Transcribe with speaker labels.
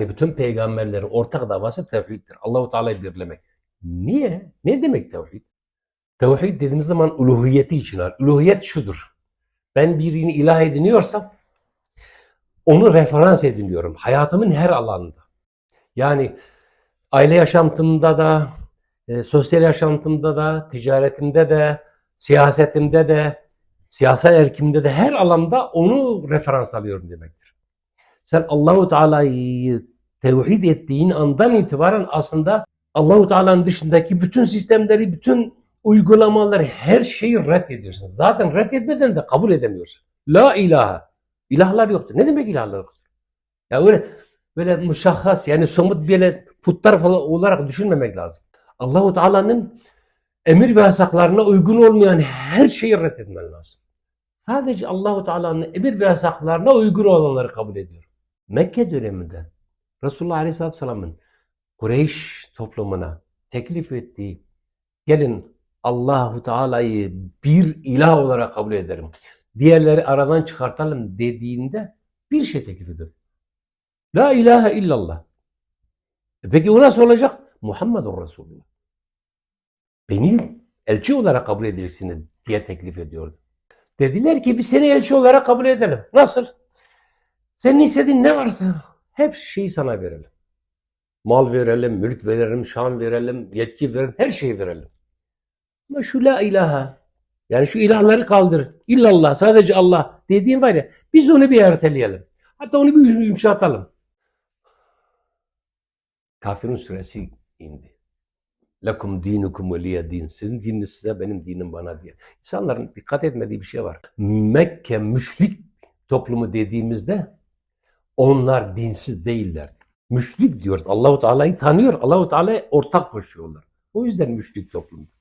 Speaker 1: Bütün peygamberlerin ortak davası tevhiddir. Allahu Teala'yı birlemek. Niye? Ne demek tevhid? Tevhid dediğimiz zaman uluhiyeti için var. Uluhiyet şudur. Ben birini ilah ediniyorsam onu referans ediniyorum. Hayatımın her alanında. Yani aile yaşantımda da, e, sosyal yaşantımda da, ticaretimde de, siyasetimde de, siyasal erkimde de her alanda onu referans alıyorum demektir. Sen Allahu Teala'yı tevhid ettiğin andan itibaren aslında Allahu Teala'nın dışındaki bütün sistemleri, bütün uygulamaları, her şeyi reddediyorsun. Zaten reddetmeden de kabul edemiyorsun. La ilahe. İlahlar yoktur. Ne demek ilahlar yoktur? Ya öyle böyle müşahhas yani somut böyle putlar falan olarak düşünmemek lazım. Allahu Teala'nın emir ve yasaklarına uygun olmayan her şeyi reddetmen lazım. Sadece Allahu Teala'nın emir ve yasaklarına uygun olanları kabul ediyor. Mekke döneminde Resulullah Aleyhisselatü Vesselam'ın Kureyş toplumuna teklif ettiği gelin Allahu Teala'yı bir ilah olarak kabul ederim. Diğerleri aradan çıkartalım dediğinde bir şey teklif ediyor. La ilahe illallah. E peki o nasıl olacak? Muhammedur Resulullah. Beni elçi olarak kabul edilsiniz diye teklif ediyordu. Dediler ki biz seni elçi olarak kabul edelim. Nasıl? Senin istediğin ne varsa hep şeyi sana verelim. Mal verelim, mülk verelim, şan verelim, yetki verelim, her şeyi verelim. Ama şu la ilahe, yani şu ilahları kaldır. İllallah, sadece Allah dediğin var ya, biz onu bir erteleyelim. Hatta onu bir yumuşatalım. Kafirun suresi indi. Lekum dinukum veliye din. Sizin dininiz size, benim dinim bana diye. İnsanların dikkat etmediği bir şey var. Mekke müşrik toplumu dediğimizde onlar dinsiz değiller. Müşrik diyoruz. Allahu Teala'yı tanıyor. Allahu Teala'ya ortak koşuyorlar. O yüzden müşrik toplumdur.